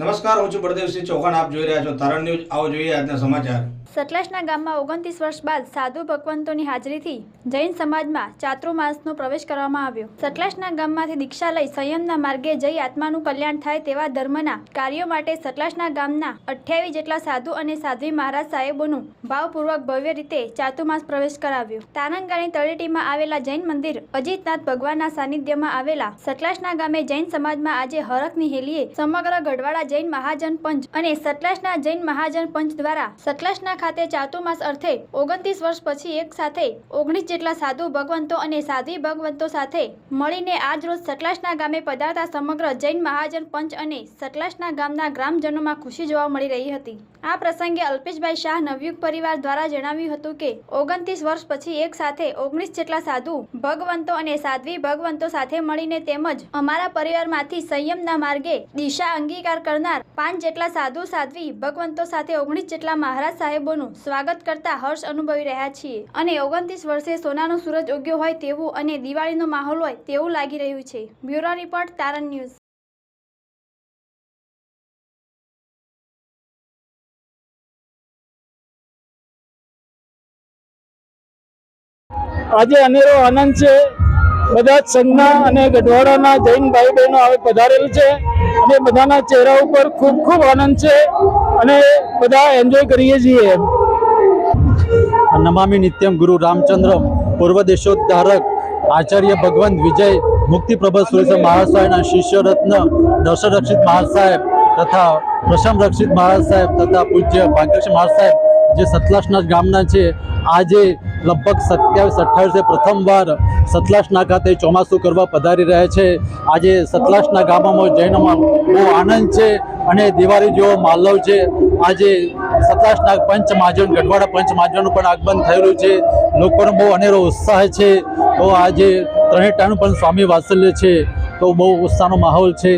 નમસ્કાર, હું છું પ્રદેવસિંહ ચૌહાણ. આપ જોઈ રહ્યા છો તારણ ન્યૂઝ. આવો જોઈએ આજના સમાચાર. સતલાસના ગામમાં ઓગણત્રીસ વર્ષ બાદ સાધુ ભગવંતોની હાજરીથી જૈન સમાજમાં ચાતુર્માસનો પ્રવેશ કરવામાં આવ્યો. સતલાસના ગામમાંથી દીક્ષા લઈ સંયમના માર્ગે જઈ આત્માનું કલ્યાણ થાય તેવા ધર્મના કાર્યો માટે સતલાસના ગામના અઠ્યાવીસ જેટલા સાધુ અને સાધ્વી મહારાજ સાહેબોનું ભાવપૂર્વક ભવ્ય રીતે ચાતુર્માસ પ્રવેશ કરાવ્યો. તારંગાની તળેટીમાં આવેલા જૈન મંદિર અજીતનાથ ભગવાનના સાનિધ્યમાં આવેલા સતલાસના ગામે જૈન સમાજમાં આજે હરખની હેલીએ સમગ્ર ગઢવાડા જૈન મહાજન પંચ અને સતલાસના જૈન મહાજન પંચ દ્વારા સતલાસના ખાતે ચાતુર્માસ અર્થે ઓગણત્રીસ વર્ષ પછી એક સાથે ઓગણીસ જેટલા સાધુ ભગવંતો અને સાધ્વી ભગવંતો સાથે મળીને આજ રોજ સતલાસના ગામે પધારતા સમગ્ર જૈન મહાજન પંચ અને સતલાસના ગામના ગ્રામજનોમાં ખુશી જોવા મળી રહી હતી. આ પ્રસંગે અલ્પેશભાઈ શાહ નવયુગ પરિવાર દ્વારા જણાવ્યું હતું કે, ઓગણત્રીસ વર્ષ પછી એક સાથે ઓગણીસ જેટલા સાધુ, ભગવંતો અને સાધ્વી ભગવંતો સાથે મળીને તેમજ અમારા પરિવારમાંથી સંયમના માર્ગે દિશા અંગીકાર કરનાર પાંચ જેટલા સાધુ, સાધ્વી, ભગવંતો સાથે ઓગણીસ જેટલા મહારાજ સાહેબોનું સ્વાગત કરતા હર્ષ અનુભવી રહ્યા છીએ. અને ઓગણત્રીસ વર્ષે સોનાનો સૂરજ ઉગ્યો હોય તેવું અને દિવાળીનો માહોલ હોય તેવું લાગી રહ્યું છે. બ્યુરો રિપોર્ટ તારણ ન્યૂઝ. આજે અનેરો આનંદ છે. બધા જ સંઘના અને ગઢવાડાના જૈન ભાઈ બહેનો હવે પધારેલ છે. અને બધાના ચહેરા ઉપર ખૂબ ખૂબ આનંદ છે અને બધા એન્જોય કરીએ છીએ. નમામિ નિત્યમ ગુરુ રામચંદ્ર, પૂર્વ દેશોદ્ધારક, આચાર્ય ભગવંત વિજય મુક્તિ પ્રભા સુરેશ મહારાજ સાહેબના શિષ્ય રત્ન દર્શન રક્ષિત મહારાજ સાહેબ તથા પ્રશમ રક્ષિત મહારાજ સાહેબ તથા પૂજ્ય ભાગ્યક્ષ મહારાજ સાહેબ જે સતલાસના ગામના છે, આજે લગભગ સત્યાવીસ અઠ્ઠાવીસે પ્રથમવાર સતલાસના ખાતે ચોમાસું કરવા પધારી રહ્યા છે. આજે સતલાસના ગામોમાં જૈનમાં બહુ આનંદ છે અને દિવાળી જેવો માલવ છે. આજે સતલાસના પંચ મહાજન ગઢવાડા પંચ મહાજનનું પણ આગમન થયેલું છે. લોકોનો બહુ અનેરો ઉત્સાહ છે. તો આજે ત્રણેય ટાણું પણ સ્વામી વાત્સલ્ય છે. તો બહુ ઉત્સાહનો માહોલ છે.